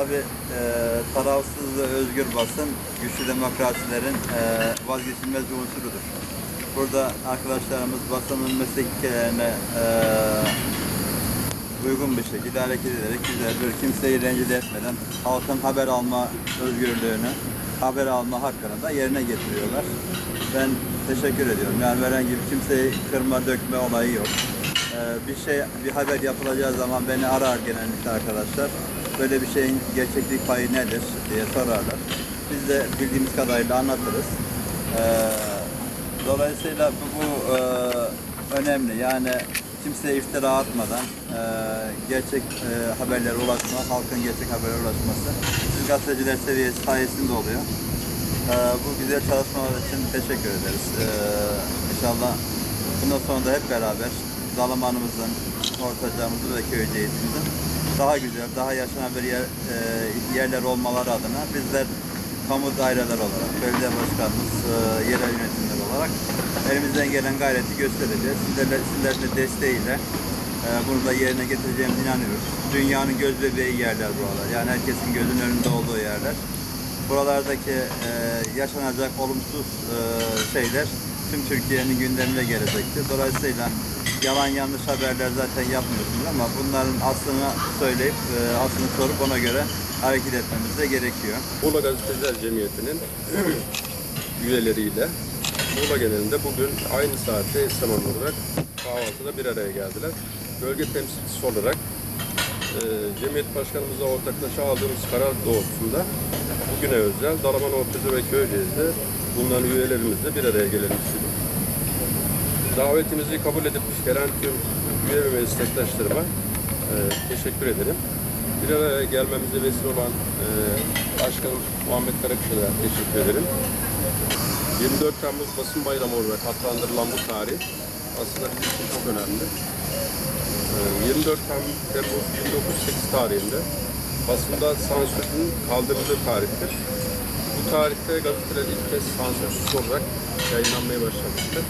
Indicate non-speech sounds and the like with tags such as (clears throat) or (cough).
Tabii e, tarafsız ve özgür basın güçlü demokrasilerin e, vazgeçilmez bir unsurudur. Burada arkadaşlarımız basının mesleklerine e, uygun bir şekilde hareket ederek güzel bir kimseyi rencide etmeden halkın haber alma özgürlüğünü, haber alma hakkını da yerine getiriyorlar. Ben teşekkür ediyorum. Yani herhangi bir kimseyi kırma, dökme olayı yok. Ee, bir şey, bir haber yapılacağı zaman beni arar genellikle arkadaşlar. Böyle bir şeyin gerçeklik payı nedir diye sorarlar. Biz de bildiğimiz kadarıyla anlatırız. Ee, dolayısıyla bu, bu e, önemli. Yani kimseye iftira atmadan e, gerçek e, haberlere ulaşma, halkın gerçek haberlere ulaşması siz gazeteciler seviyesi sayesinde oluyor. E, bu güzel çalışmalar için teşekkür ederiz. E, inşallah bundan sonra da hep beraber Dalaman'ımızın, Ortaca'mızın ve Köyceğiz'imizin daha güzel, daha yaşanabilir yer, e, yerler olmaları adına bizler kamu daireler olarak, belediye başkanımız, e, yerel yönetimler olarak elimizden gelen gayreti göstereceğiz. Sizlerle, sizlerin de desteğiyle e, bunu da yerine getireceğimize inanıyoruz. Dünyanın göz bebeği yerler buralar. Yani herkesin gözünün önünde olduğu yerler. Buralardaki e, yaşanacak olumsuz e, şeyler tüm Türkiye'nin gündemine gelecektir. Dolayısıyla yalan yanlış haberler zaten yapmıyorsunuz ama bunların aslını söyleyip, e, aslını sorup ona göre hareket etmemiz de gerekiyor. Muğla Gazeteciler Cemiyeti'nin (clears throat) üyeleriyle Muğla genelinde bugün aynı saatte zamanlı olarak kahvaltıda bir araya geldiler. Bölge temsilcisi olarak e, Cemiyet Başkanımızla ortaklaşa aldığımız karar doğrultusunda bugüne özel Dalaman Ortaca ve Köyceğiz'de bulunan üyelerimizle bir araya gelelim istedik. Davetimizi kabul edip gelen tüm üye ve meslektaşlarıma e, teşekkür ederim. Bir araya gelmemize vesile olan e, Başkanım Muhammed Karakuş'a da teşekkür ederim. 24 Temmuz Basın Bayramı olarak adlandırılan bu tarih aslında bizim için çok önemli. E, 24 Tem- Temmuz 1908 tarihinde basında sansürün kaldırıldığı tarihtir. Bu tarihte gazeteler ilk kez sansürsüz olarak yayınlanmaya başlamıştır.